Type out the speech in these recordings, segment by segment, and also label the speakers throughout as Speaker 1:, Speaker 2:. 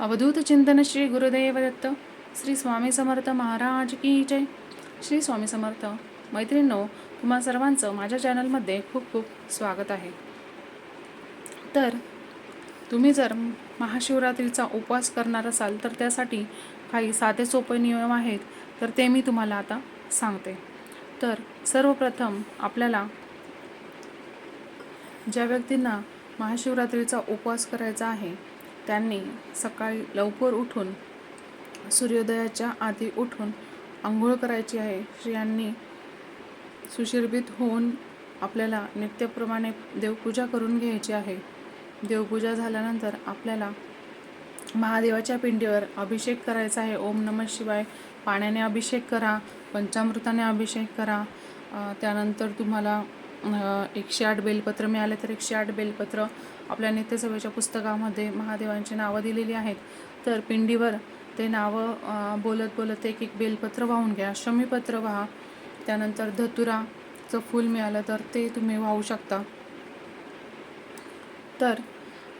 Speaker 1: अवधूत चिंतन श्री गुरुदेव दत्त श्री स्वामी समर्थ महाराज की जय. श्री स्वामी समर्थ मैत्रिणींनो तुम्हा सर्वांचं माझ्या चॅनलमध्ये खूप खूप स्वागत आहे. तर तुम्ही जर महाशिवरात्रीचा उपवास करणार असाल तर त्यासाठी काही साधे सोपे नियम आहेत तर ते मी तुम्हाला आता सांगते. तर सर्वप्रथम आपल्याला ज्या व्यक्तींना महाशिवरात्रीचा उपवास करायचा आहे त्यांनी सकाळी लवकर उठून सूर्योदयाच्या आधी उठून आंघोळ करायची आहे. स्त्रियांनी सुशिर्भित होऊन आपल्याला नित्यप्रमाणे देवपूजा करून घ्यायची आहे. देवपूजा झाल्यानंतर आपल्याला महादेवाच्या पिंडीवर अभिषेक करायचा आहे. ओम नम शिवाय पाण्याने अभिषेक करा पंचामृताने अभिषेक करा. त्यानंतर तुम्हाला एकशे आठ बेलपत्र मिळाले तर एकशे आठ बेलपत्र आपल्या नित्यसभेच्या पुस्तकामध्ये महादेवांची नावं दिलेली आहेत. तर पिंडीवर ते नावं बोलत बोलत एक एक बेलपत्र वाहून घ्या. शमीपत्र वाहा. त्यानंतर धतुराचं फूल मिळालं तर ते तुम्ही वाहू शकता. तर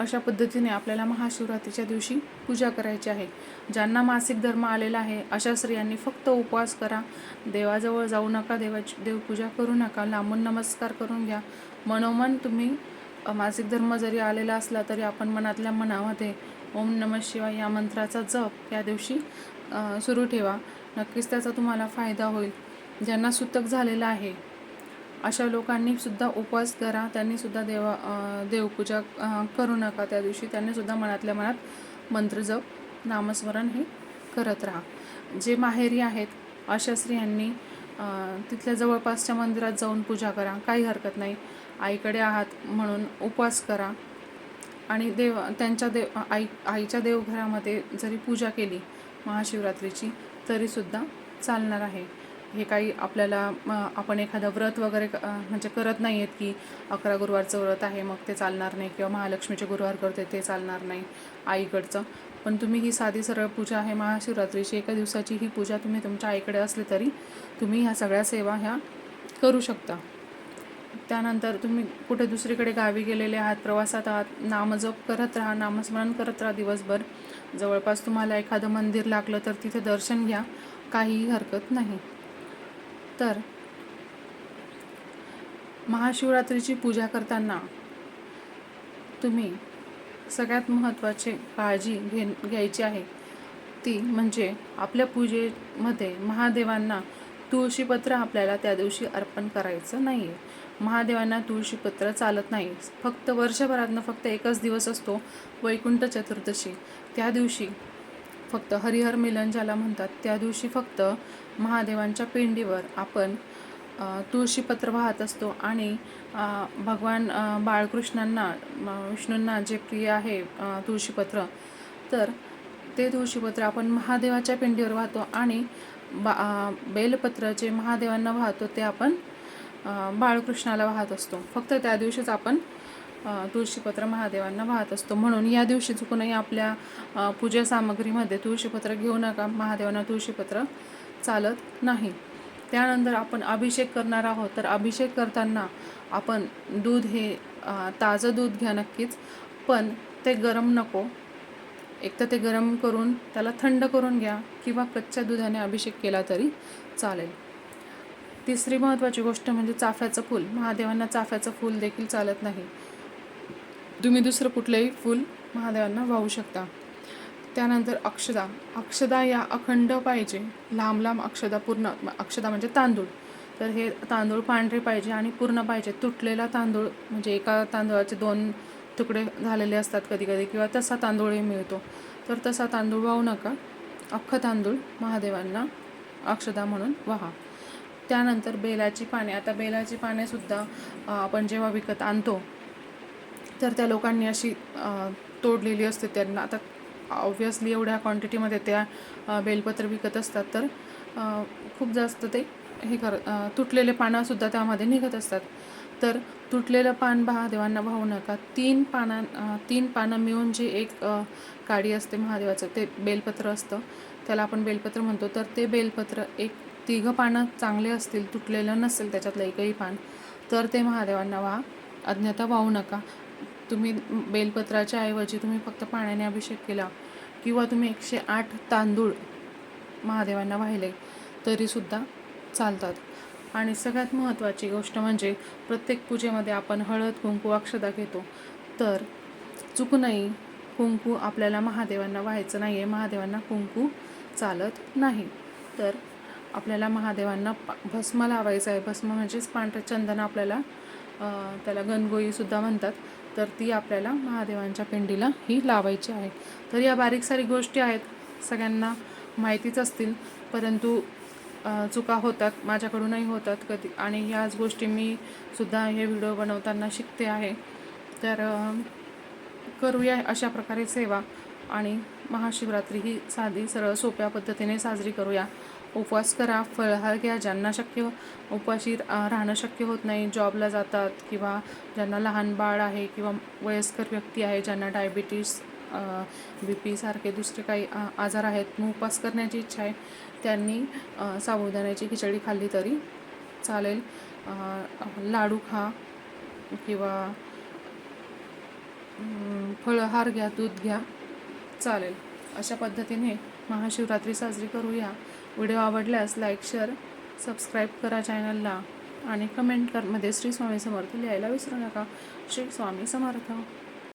Speaker 1: अशा पद्धतीने आपल्याला महाशिवरात्रीच्या दिवशी पूजा करायची आहे. ज्यांना मासिक धर्म आलेला आहे अशा स्त्रियांनी फक्त उपवास करा. देवाजवळ जाऊ नका देवाची देवपूजा करू नका. लांबून नमस्कार करून घ्या. मनोमन तुम्ही मासिक धर्म जरी आलेला असला तरी आपण मनातल्या मनामध्ये ओम नम शिवाय या मंत्राचा जप या दिवशी सुरू ठेवा. नक्कीच त्याचा तुम्हाला फायदा होईल. ज्यांना सुतक झालेला आहे अशा लोकांनी सुद्धा उपवास करा त्यांनी सुद्धा देवा देवपूजा करू नका त्या दिवशी. त्यांनी सुद्धा मनातल्या मनात मंत्रजप नामस्मरण हे करत राहा. जे माहेरी आहेत अशा स्त्रियांनी तिथल्या जवळपासच्या मंदिरात जाऊन पूजा करा. काही हरकत नाही. आईकडे आहात म्हणून उपवास करा. आणि देव त्यांच्या देव आई आईच्या देवघरामध्ये जरी पूजा केली महाशिवरात्रीची तरीसुद्धा चालणार आहे. हे काही आपल्याला आपण एखादं व्रत वगैरे क- म्हणजे करत नाही आहेत की अकरा गुरुवारचं व्रत आहे मग ते चालणार नाही किंवा महालक्ष्मीचे गुरुवार करते ते चालणार नाही आईकडचं. पण तुम्ही ही साधी सरळ पूजा आहे महाशिवरात्रीची एका दिवसाची ही पूजा तुम्ही तुमच्या आईकडे असली तरी तुम्ही ह्या सगळ्या सेवा ह्या करू शकता. त्यानंतर तुम्ही कुठे दुसरीकडे गावी गेलेले आहात प्रवासात आहात नामजप करत राहा नामस्मरण करत राहा दिवसभर. जवळपास तुम्हाला एखादं मंदिर लागलं तर तिथे दर्शन घ्या काहीही हरकत नाही. तर महाशिवरात्रीची पूजा करताना तुम्ही सगळ्यात महत्त्वाची काळजी घे घ्यायची आहे. ती म्हणजे आपल्या पूजेमध्ये महादेवांना तुळशीपत्र आपल्याला त्या दिवशी अर्पण करायचं नाही आहे महादेवांना तुळशीपत्र चालत नाही. फक्त वर्षभरातनं फक्त एकच दिवस असतो वैकुंठ चतुर्दशी. त्या दिवशी फक्त हरिहर मिलन ज्याला म्हणतात त्या दिवशी फक्त महादेवांच्या पिंडीवर आपण तुळशीपत्र वाहत असतो आणि भगवान बाळकृष्णांना विष्णूंना जे प्रिय आहे तुळशीपत्र तर ते तुळशीपत्र आपण महादेवाच्या पिंडीवर वाहतो आणि बा बेलपत्र जे महादेवांना वाहतो ते आपण बाळकृष्णाला वाहत असतो. फक्त त्या दिवशीच आपण तुळशीपत्र महादेवांना वाहत असतो. म्हणून या दिवशी चुकूनही आपल्या पूजा सामग्रीमध्ये तुळशीपत्र घेऊ नका. महादेवांना तुळशीपत्र चालत नाही. त्यानंतर आपण अभिषेक करणार आहोत. तर अभिषेक करताना आपण दूध हे ताजं दूध घ्या नक्कीच. पण ते गरम नको. एक तर ते गरम करून त्याला थंड करून घ्या किंवा कच्च्या दुधाने अभिषेक केला तरी चालेल. तिसरी महत्त्वाची गोष्ट म्हणजे चाफ्याचं फूल. महादेवांना चाफ्याचं फूल देखील चालत नाही. तुम्ही दुसरं कुठलंही फूल महादेवांना वाहू शकता. त्यानंतर अक्षदा. अक्षदा या अखंड पाहिजे. लांब लांब अक्षदा पूर्ण अक्षदा म्हणजे तांदूळ. तर हे तांदूळ पांढरे पाहिजे आणि पूर्ण पाहिजे. तुटलेला तांदूळ म्हणजे एका तांदूळाचे दोन तुकडे झालेले असतात कधी कधी किंवा तसा तांदूळही मिळतो. तर तसा तांदूळ वाहू नका. अख्खं तांदूळ महादेवांना अक्षदा म्हणून वाहा. त्यानंतर बेलाची पाने. आता बेलाची पानेसुद्धा आपण जेव्हा विकत आणतो तर त्या लोकांनी अशी तोडलेली असते त्यांना. आता ऑब्व्हियसली एवढ्या क्वांटिटीमध्ये त्या बेलपत्र विकत असतात तर खूप जास्त ते हे कर तुटलेले पानंसुद्धा त्यामध्ये निघत असतात. तर तुटलेलं पान महादेवांना वाहू नका. तीन पानां तीन पानं मिळून जे एक काडी असते महादेवाचं ते बेलपत्र असतं. त्याला आपण बेलपत्र म्हणतो. तर ते बेलपत्र एक तिघं पानं चांगले असतील तुटलेलं नसेल त्याच्यातलं एकही पान तर ते महादेवांना वाहा. अज्ञाता वाहू नका. तुम्ही बेलपत्राच्या ऐवजी तुम्ही फक्त पाण्याने अभिषेक केला किंवा तुम्ही एकशे आठ तांदूळ महादेवांना वाहिले तरीसुद्धा चालतात. आणि सगळ्यात महत्त्वाची गोष्ट म्हणजे प्रत्येक पूजेमध्ये आपण हळद कुंकू अक्षदा घेतो. तर चुकूनही कुंकू आपल्याला महादेवांना व्हायचं नाही आहे महादेवांना कुंकू चालत नाही. तर आपल्याला महादेवांना भस्म लावायचं आहे. भस्म म्हणजेच पांढरं चंदन आपल्याला त्याला गणगोईसुद्धा म्हणतात. तर ती आपल्याला महादेवांच्या पिंडीला ही लावायची आहे. तर या बारीक सारी गोष्टी आहेत. सगळ्यांना माहितीच असतील. परंतु चुका होतात माझ्याकडूनही होतात कधी. आणि ह्याच गोष्टी मी सुद्धा हे व्हिडिओ बनवताना शिकते आहे. तर करूया अशा प्रकारे सेवा. आणि महाशिवरात्री ही साधी सरळ सोप्या पद्धतीने साजरी करूया. उपवास करा फळहार घ्या ज्यांना शक्य हो- उपाशी राहणं शक्य होत नाही जॉबला जातात किंवा ज्यांना लहान बाळ आहे किंवा वयस्कर व्यक्ती आहे ज्यांना डायबिटीस बी पीसारखे दुसरे काही आ- आजार आहेत मग उपवास करण्याची इच्छा आहे त्यांनी साबुदाण्याची खिचडी खाल्ली तरी चालेल. लाडू खा किंवा फळहार घ्या दूध घ्या चालेल. अशा पद्धतीने महाशिवरात्री साजरी करूया. व्हिडिओ आवडल्यास लाईक शेअर सबस्क्राईब करा चॅनलला आणि कमेंट करमध्ये श्री स्वामी समर्थ लिहायला विसरू नका. श्री स्वामी समर्थ.